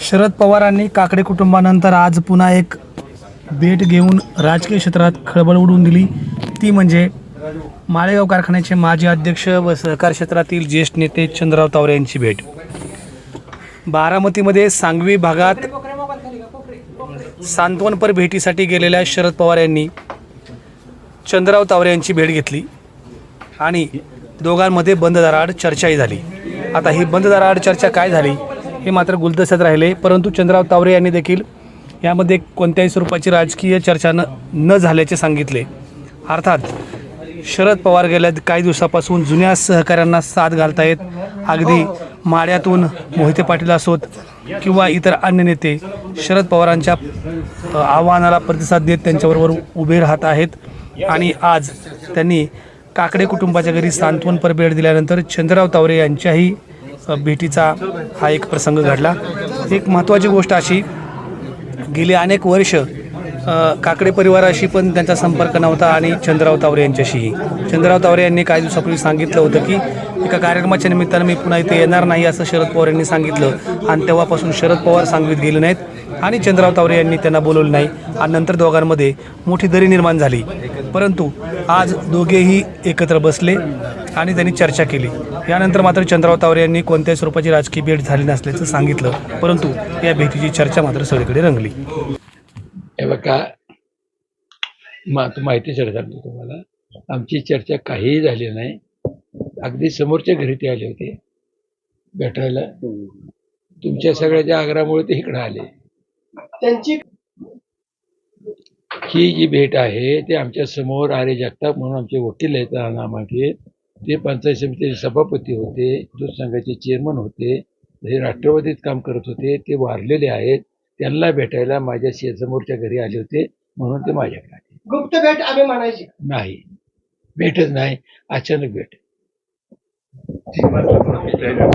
शरद पवारांनी काकडे कुटुंबानंतर आज पुन्हा एक भेट घेऊन राजकीय क्षेत्रात खळबळ उडवून दिली. ती म्हणजे माळेगाव कारखान्याचे माजी अध्यक्ष व सहकार क्षेत्रातील ज्येष्ठ नेते चंद्रराव तावरे यांची भेट. बारामतीमध्ये सांगवी भागात सांत्वनपर भेटीसाठी गेलेल्या शरद पवार यांनी चंद्रराव तावरे यांची भेट घेतली आणि दोघांमध्ये बंद दाराआड चर्चाही झाली. आता ही बंद दाराआड चर्चा काय झाली? हे मात्र गुलदस्त्यात राहिले. परंतु चंद्रराव तावरे यांनी देखील यामध्ये कोणत्याही स्वरूपाची राजकीय चर्चा न न झाल्याचे सांगितले. अर्थात शरद पवार गेल्या काही दिवसापासून जुन्या सहकाऱ्यांना साथ घालतायत अगदी माड्यातून मोहिते पाटील असोत किंवा इतर अन्य नेते शरद पवारांच्या आव्हानाला प्रतिसाद देत त्यांच्याबरोबर उभे राहत आहेत. आणि आज त्यांनी काकडे कुटुंबाच्या घरी सांत्वनपर भेट दिल्यानंतर चंद्रराव तावरे यांच्याही भेटीचा हा एक प्रसंग घडला. एक महत्त्वाची गोष्ट अशी गेली अनेक वर्ष काकडे परिवाराशी पण त्यांचा संपर्क नव्हता आणि चंद्रराव तावरे यांच्याशीही. चंद्रराव तावरे यांनी काही दिवसापूर्वी सांगितलं होतं की एका कार्यक्रमाच्या निमित्तानं मी पुन्हा इथे येणार नाही असं शरद पवार यांनी सांगितलं. आणि तेव्हापासून शरद पवार सांगलीत गेले नाहीत आणि चंद्रराव तावरे यांनी त्यांना बोलवलं नाही. आणि नंतर दोघांमध्ये मोठी दरी निर्माण झाली. परंतु आज दोघेही एकत्र बसले आणि त्यांनी चर्चा केली. यानंतर मात्र चंद्रराव तावरे यांनी कोणत्याही स्वरूपाची राजकीय भेट झाली नसल्याचं सांगितलं. परंतु या भेटीची चर्चा मात्र सगळीकडे रंगली. बघा मा सर सांगतो तुम्हाला. आमची चर्चा काहीही झाली नाही. अगदी समोरच्या घरी ते आले होते. भेटायला. तुमच्या सगळ्याच्या आग्रामुळे ते इकडे आले. त्यांची ही जी भेट आहे ते आमच्यासमोर आरे जगताप म्हणून आमचे वकील आहेत नामागे ते पंचायत समितीचे सभापती होते दूध संघाचे चेअरमन होते. हे राष्ट्रवादीत काम करत होते. ते वारलेले आहेत. त्यांना भेटायला माझ्या शे समोरच्या घरी आले होते म्हणून ते माझ्याकडे आले. गुप्त भेट आम्ही म्हणायची. नाही. भेटच नाही. अचानक भेट.